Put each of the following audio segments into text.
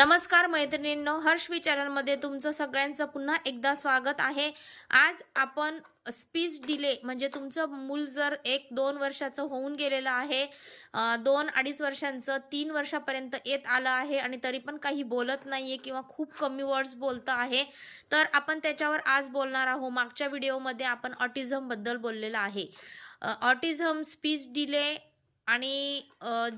नमस्कार मैत्रिणींनो हर्षवी चॅनलमध्ये तुमचं सगळ्यांचं पुन्हा एकदा स्वागत आहे. आज आपण स्पीच डिले म्हणजे तुमचं मूल जर एक दोन वर्षाचं होऊन गेलेलं आहे दोन अडीच वर्षांचं तीन वर्षापर्यंत येत आलं आहे आणि तरी पण काही बोलत नाही आहे किंवा खूप कमी वर्ड्स बोलतं आहे तर आपण त्याच्यावर आज बोलणार आहोत. मागच्या व्हिडिओमध्ये आपण ऑटिझमबद्दल बोललेलं आहे. ऑटिझम स्पीच डिले आणि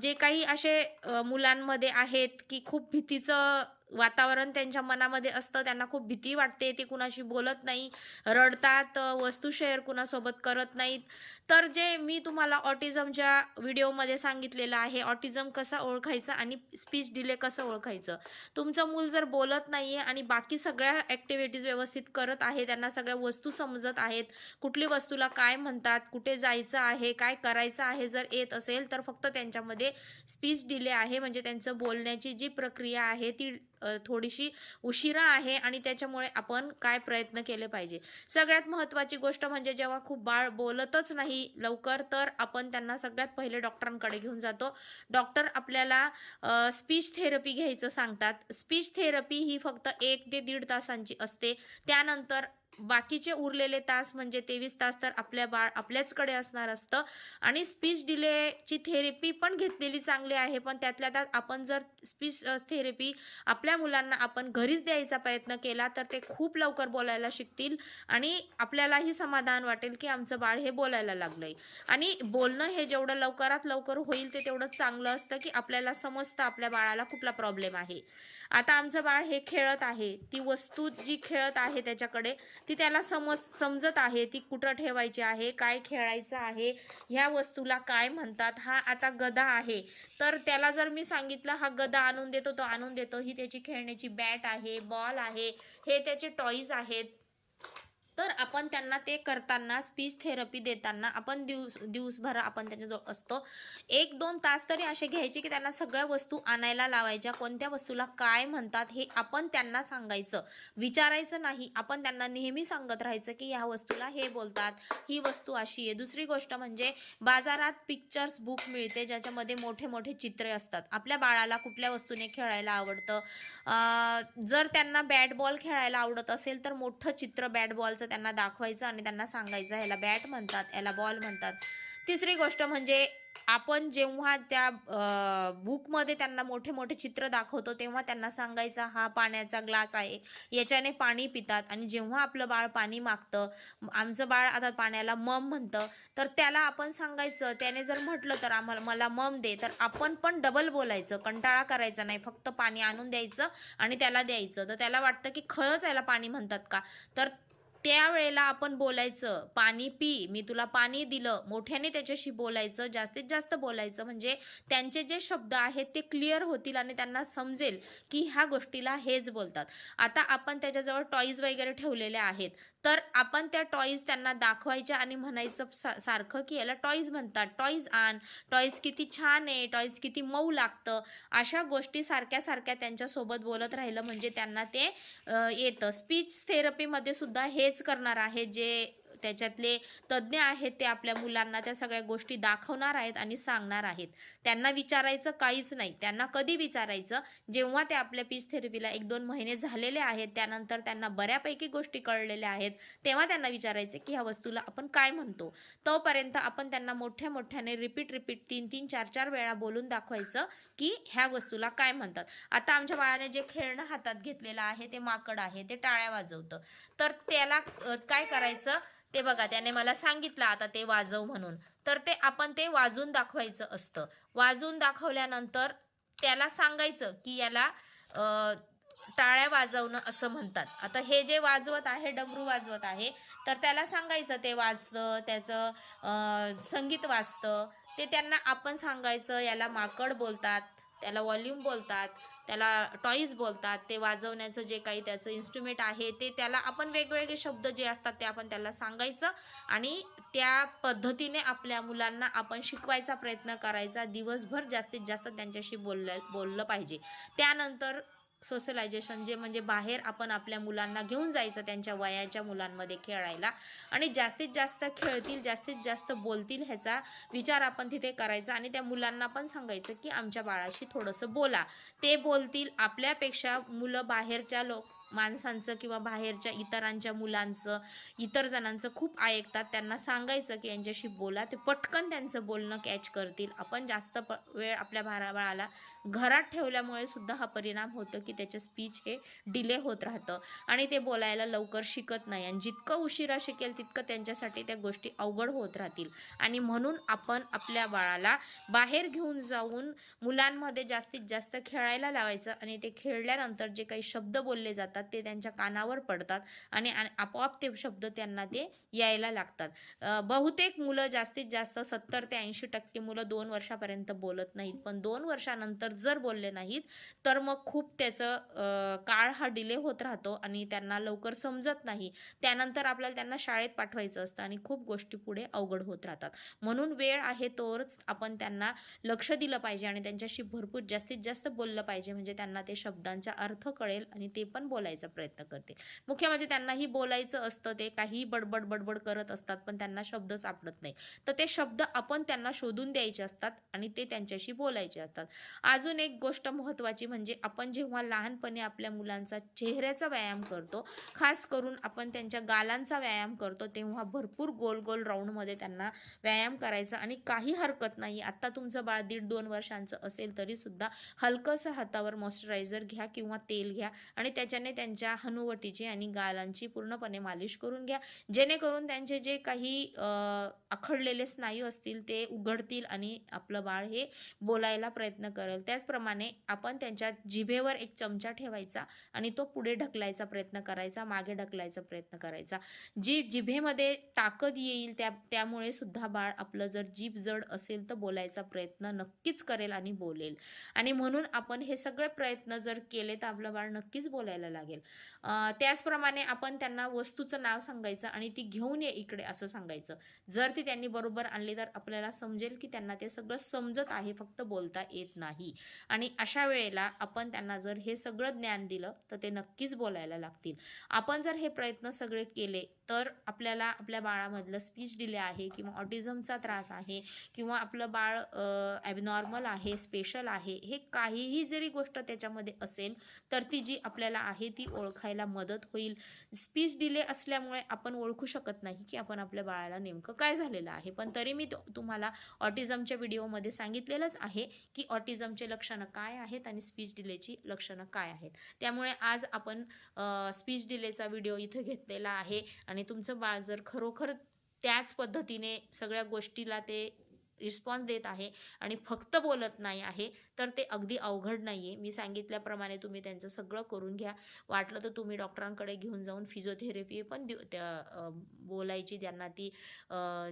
जे काही असे मुलांमध्ये आहेत की खूप भीतीचं वातावरण त्यांच्या मनामध्ये असतं त्यांना खूप भीती वाटते ते कुणाशी बोलत नाही रडतात वस्तू शेअर कुणासोबत करत नाहीत. तर जे मी तुम्हाला ऑटिझमच्या व्हिडिओमध्ये सांगितलेलं आहे ऑटिझम कसा ओळखायचा आणि स्पीच डिले कसं ओळखायचं? तुमचं मूल जर बोलत नाही आहे आणि बाकी सगळ्या ॲक्टिव्हिटीज व्यवस्थित करत आहे त्यांना सगळ्या वस्तू समजत आहेत कुठली वस्तूला काय म्हणतात कुठे जायचं आहे काय करायचं आहे जर येत असेल तर फक्त त्यांच्यामध्ये स्पीच डिले आहे म्हणजे त्यांचं बोलण्याची जी प्रक्रिया आहे ती थोडीशी उशिरा आहे आणि त्याच्यामुळे आपण काय प्रयत्न केले पाहिजे. सगळ्यात महत्त्वाची गोष्ट म्हणजे जेव्हा खूप बाळ बोलतच नाही लवकर तर आपण त्यांना सगळ्यात पहिले डॉक्टरांकडे घेऊन जातो. डॉक्टर आपल्याला स्पीच थेरपी घ्यायचं सांगतात. स्पीच थेरपी ही फक्त एक ते दीड तासांची असते. त्यानंतर बाकीचे उरलेले तास म्हणजे तेवीस तास तर आपल्या बाळ आपल्याचकडे असणार असतं. आणि स्पीच डिलेची थेरपी पण घेतलेली चांगली आहे पण त्यातल्या त्यात आपण जर स्पीच थेरपी आपल्या मुलांना आपण घरीच द्यायचा प्रयत्न केला तर ते खूप लवकर बोलायला शिकतील आणि आपल्यालाही समाधान वाटेल की आमचं बाळ हे बोलायला लागलंय. आणि बोलणं हे जेवढं लवकरात लवकर होईल ते तेवढं चांगलं असतं की आपल्याला समजतं आपल्या बाळाला कुठला प्रॉब्लेम आहे. आता आमचं बाळ हे खेळत आहे ती वस्तू जी खेळत आहे त्याच्याकडे ती त्याला समज समजत आहे ती कुठं ठेवायची आहे काय खेळायचं आहे ह्या वस्तूला काय म्हणतात हा आता गदा आहे. तर त्याला जर मी सांगितलं हा गदा आणून देतो तो आणून देतो ही त्याची खेळण्याची बॅट आहे बॉल आहे हे त्याचे टॉईज आहेत. तर आपण त्यांना ते करताना स्पीच थेरपी देताना आपण दिवस दिवसभर आपण त्यांच्याजवळ असतो. एक दोन तास तरी असे घ्यायचे की त्यांना सगळ्या वस्तू आणायला लावायच्या. कोणत्या वस्तूला काय म्हणतात हे आपण त्यांना सांगायचं. विचारायचं नाही. आपण त्यांना नेहमी सांगत राहायचं की ह्या वस्तूला हे बोलतात. ही वस्तू अशी आहे. दुसरी गोष्ट म्हणजे बाजारात पिक्चर्स बुक मिळते ज्याच्यामध्ये मोठे मोठे चित्रे असतात. आपल्या बाळाला कुठल्या वस्तूने खेळायला आवडतं? जर त्यांना बॅट बॉल खेळायला आवडत असेल तर मोठं चित्र बॅट बॉलचं त्यांना दाखवायचं आणि त्यांना सांगायचं. ह्याला बॅट म्हणतात याला बॉल म्हणतात. तिसरी गोष्ट म्हणजे आपण जेव्हा त्या बुकमध्ये त्यांना मोठे मोठे चित्र दाखवतो तेव्हा त्यांना सांगायचा हा पाण्याचा ग्लास आहे. याच्याने पाणी पितात आणि जेव्हा आपलं बाळ पाणी मागतं आमचं बाळ आता पाण्याला मम म्हणतं तर त्याला आपण सांगायचं त्याने जर म्हटलं तर आम्हाला मला मम दे तर आपण पण डबल बोलायचं कंटाळा करायचा नाही फक्त पाणी आणून द्यायचं आणि त्याला द्यायचं. तर त्याला वाटतं की खरंच याला पाणी म्हणतात का? तर त्यावेळेला आपण बोलायचं पाणी पी मी तुला पाणी दिलं मोठ्याने त्याच्याशी बोलायचं जास्तीत जास्त बोलायचं म्हणजे त्यांचे जे शब्द आहेत ते क्लिअर होतील आणि त्यांना समजेल की ह्या गोष्टीला हेच बोलतात. आता आपण त्याच्याजवळ टॉईज वगैरे ठेवलेले आहेत. तर आपण त्या टॉईज त्यांना दाखवायच्या आणि म्हणायचं सा- सारखं की याला टॉईज म्हणतात. टॉईज आण टॉईज किती छान आहे टॉईज किती मऊ लागतं. अशा गोष्टी सारख्या सारख्या त्यांच्यासोबत बोलत राहिलं म्हणजे त्यांना ते येतं. स्पीच थेरपीमध्ये सुद्धा हेच करणार आहे जे त्याच्यातले तज्ज्ञ आहेत ते आपल्या मुलांना त्या सगळ्या गोष्टी दाखवणार आहेत आणि सांगणार आहेत. त्यांना विचारायचं काहीच नाही. त्यांना कधी विचारायचं? जेव्हा ते आपल्या पीच थेरपीला एक दोन महिने झालेले आहेत त्यानंतर त्यांना बऱ्यापैकी गोष्टी कळलेल्या आहेत तेव्हा त्यांना विचारायचं की ह्या वस्तूला आपण काय म्हणतो? तोपर्यंत आपण त्यांना मोठ्या मोठ्याने रिपीट रिपीट तीन तीन चार चार वेळा बोलून दाखवायचं की ह्या वस्तूला काय म्हणतात. आता आमच्या बाळाने जे खेळणं हातात घेतलेलं आहे ते माकड आहे ते टाळ्या वाजवतं. तर त्याला काय करायचं? ते बघा त्याने मला सांगितलं आता ते वाजव म्हणून. तर ते आपण ते वाजून दाखवायचं असतं. वाजून दाखवल्यानंतर त्याला सांगायचं की याला टाळ्या वाजवणं असं म्हणतात. आता हे जे वाजवत आहे डबरू वाजवत आहे तर त्याला सांगायचं ते वाजतं त्याचं संगीत वाजतं. ते त्यांना आपण सांगायचं याला माकड बोलतात. त्याला वॉल्यूम बोलतात त्याला टॉईज बोलतात ते वाजवण्याचं जे काही त्याचं इन्स्ट्रुमेंट आहे ते त्याला आपण वेगवेगळे शब्द जे असतात ते आपण त्याला सांगायचं आणि त्या पद्धतीने आपल्या मुलांना आपण शिकवायचा प्रयत्न करायचा. दिवसभर जास्तीत जास्त त्यांच्याशी बोललं बोललं पाहिजे. त्यानंतर सोशलायझेशन जे म्हणजे बाहेर आपण आपल्या मुलांना घेऊन जायचं त्यांच्या वयाच्या मुलांमध्ये खेळायला. आणि जास्तीत जास्त खेळतील जास्तीत जास्त बोलतील ह्याचा विचार आपण तिथे करायचा आणि त्या मुलांना पण सांगायचं की आमच्या बाळाशी थोडंसं बोला. ते बोलतील आपल्यापेक्षा मुलं बाहेरच्या लोक माणसांचं किंवा बाहेरच्या इतरांच्या मुलांचं इतर जणांचं खूप ऐकतात. त्यांना सांगायचं की यांच्याशी बोला. ते पटकन त्यांचं बोलणं कॅच करतील. आपण जास्त प वेळ आपल्या भाराबाळाला घरात ठेवल्यामुळे सुद्धा हा परिणाम होतो की त्याचं स्पीच हे डिले होत राहतं. आणि ते बोलायला लवकर शिकत नाही. आणि जितकं उशिरा शिकेल तितकं त्यांच्यासाठी त्या गोष्टी अवघड होत राहतील. आणि म्हणून आपण आपल्या बाळाला बाहेर घेऊन जाऊन मुलांमध्ये जास्तीत जास्त खेळायला लावायचं. आणि ते खेळल्यानंतर जे काही शब्द बोलले जातात ते त्यांच्या कानावर पडतात आणि आपोआप ते शब्द त्यांना ते यायला लागतात. बहुतेक मुलं जास्तीत जास्त सत्तर ते ऐंशी टक्के मुलं दोन वर्षापर्यंत बोलत नाहीत. पण दोन वर्षानंतर जर बोलले नाहीत तर मग खूप त्याचं काळ हा डिले होत राहतो आणि त्यांना लवकर समजत नाही. त्यानंतर आपल्याला त्यांना शाळेत पाठवायचं असतं आणि खूप गोष्टी पुढे अवघड होत राहतात. म्हणून वेळ आहे तोच आपण त्यांना लक्ष दिलं पाहिजे आणि त्यांच्याशी भरपूर जास्तीत जास्त बोललं पाहिजे. म्हणजे त्यांना ते शब्दांचा अर्थ कळेल आणि ते पण बोल बोलायचा प्रयत्न करतील. मुख्य म्हणजे त्यांनाही बोलायचं असतं ते काही बडबड बडबड करत असतात पण त्यांना शब्द सापडत नाही. तर ते शब्द आपण त्यांना शोधून द्यायचे असतात आणि ते त्यांच्याशी बोलायचे असतात. अजून एक गोष्ट महत्त्वाची म्हणजे आपण जेव्हा लहानपणी आपल्या मुलांचा चेहऱ्याचा व्यायाम करतो खास करून आपण त्यांच्या गालांचा व्यायाम करतो तेव्हा भरपूर गोल गोल राऊंडमध्ये त्यांना व्यायाम करायचा आणि काही हरकत नाही. आत्ता तुमचं बाळ दीड दोन वर्षांचं असेल तरी सुद्धा हलकंसं हातावर मॉइश्चरायझर घ्या किंवा तेल घ्या आणि त्याच्याने त्यांच्या हनुवटीची आणि गालांची पूर्णपणे मालिश करून घ्या. जेणेकरून त्यांचे जे काही आखडलेले स्नायू असतील ते उघडतील आणि आपलं बाळ हे बोलायला प्रयत्न करेल. त्याचप्रमाणे आपण त्यांच्या जिभेवर एक चमचा ठेवायचा आणि तो पुढे ढकलायचा प्रयत्न करायचा मागे ढकलायचा प्रयत्न करायचा. जी जिभेमध्ये ताकद येईल त्या त्यामुळे सुद्धा बाळ आपलं जर जीभ जड असेल तर बोलायचा प्रयत्न नक्कीच करेल आणि बोलेल. आणि म्हणून आपण हे सगळे प्रयत्न जर केले तर आपलं बाळ नक्कीच बोलायला लागेल. लागेल. त्याचप्रमाणे आपण त्यांना वस्तूचं नाव सांगायचं आणि ती घेऊन ये इकडे असं सांगायचं. जर ती त्यांनी बरोबर आणली तर आपल्याला समजेल की त्यांना ते सगळं समजत आहे फक्त बोलता येत नाही. आणि अशा वेळेला आपण त्यांना जर हे सगळं ज्ञान दिलं तर ते नक्कीच बोलायला लागतील. आपण जर हे प्रयत्न सगळे केले तर आपल्याला आपल्या बाळामधलं स्पीच डिले आहे किंवा ऑटिझमचा त्रास आहे किंवा आपलं बाळ ॲबनॉर्मल आहे स्पेशल आहे हे काहीही जरी गोष्ट त्याच्यामध्ये असेल तर ती जी आपल्याला आहे ती ओळखायला मदत होईल. स्पीच डिले असल्यामुळे आपण ओळखू शकत नाही की आपण आपल्या बाळाला नेमकं काय झालेलं आहे. पण तरी मी तो- तुम्हाला ऑटिझमच्या व्हिडिओमध्ये सांगितलेलंच आहे की ऑटिझमचे लक्षणं काय आहेत आणि स्पीच डिलेची लक्षणं काय आहेत. त्यामुळे आज आपण स्पीच डिलेचा व्हिडिओ इथं घेतलेला आहे. आणि तुमचं बाळ जर खरोखर त्याच पद्धतीने सगळ्या गोष्टीला ते रिस्पॉन्स देत आहे आणि फक्त बोलत नाही आहे तर ते अगदी अवघड नाही आहे मी सांगितल्याप्रमाणे तुम्ही त्यांचं सगळं करून घ्या. वाटलं तर तुम्ही डॉक्टरांकडे घेऊन जाऊन फिजिओथेरपी पण देऊ त्या बोलायची त्यांना ती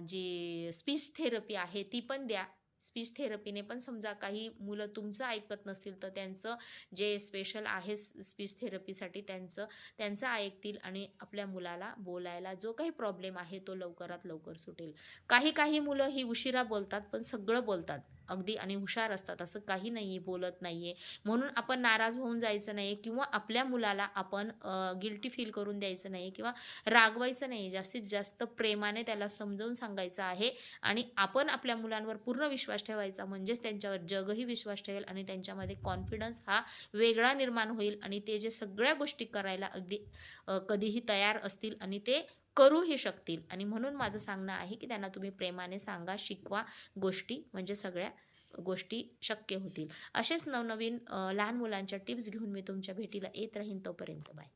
जी स्पीच थेरपी आहे ती पण द्या. स्पीच थेरपीने पण समजा काही मुलं तुमचं ऐकत नसतील तर त्यांचं जे स्पेशल आहे स्पीच थेरपीसाठी त्यांचं त्यांचं ऐकतील आणि आपल्या मुलाला बोलायला जो काही प्रॉब्लेम आहे तो लवकरात लवकर सुटेल. काही काही मुलं ही उशिरा बोलतात पण सगळं बोलतात. अगदी आणि हुशार असतात. असं काही नाही आहे बोलत नाही आहे म्हणून आपण नाराज होऊन जायचं नाही किंवा आपल्या मुलाला आपण गिल्टी फील करून द्यायचं नाही किंवा रागवायचं नाही जास्तीत जास्त प्रेमाने त्याला समजावून सांगायचं आहे आणि आपण आपल्या मुलांवर पूर्ण विश्वास ठेवायचा. म्हणजेच त्यांच्यावर जगही विश्वास ठेवेल आणि त्यांच्यामध्ये कॉन्फिडन्स हा वेगळा निर्माण होईल आणि ते जे सगळ्या गोष्टी करायला अगदी कधीही तयार असतील आणि ते करूही शकतील. आणि म्हणून माझं सांगणं आहे की त्यांना तुम्ही प्रेमाने सांगा शिकवा गोष्टी म्हणजे सगळ्या गोष्टी शक्य होतील. असेच नवनवीन लहान मुलांच्या टिप्स घेऊन मी तुमच्या भेटीला येत राहीन तोपर्यंत बाय.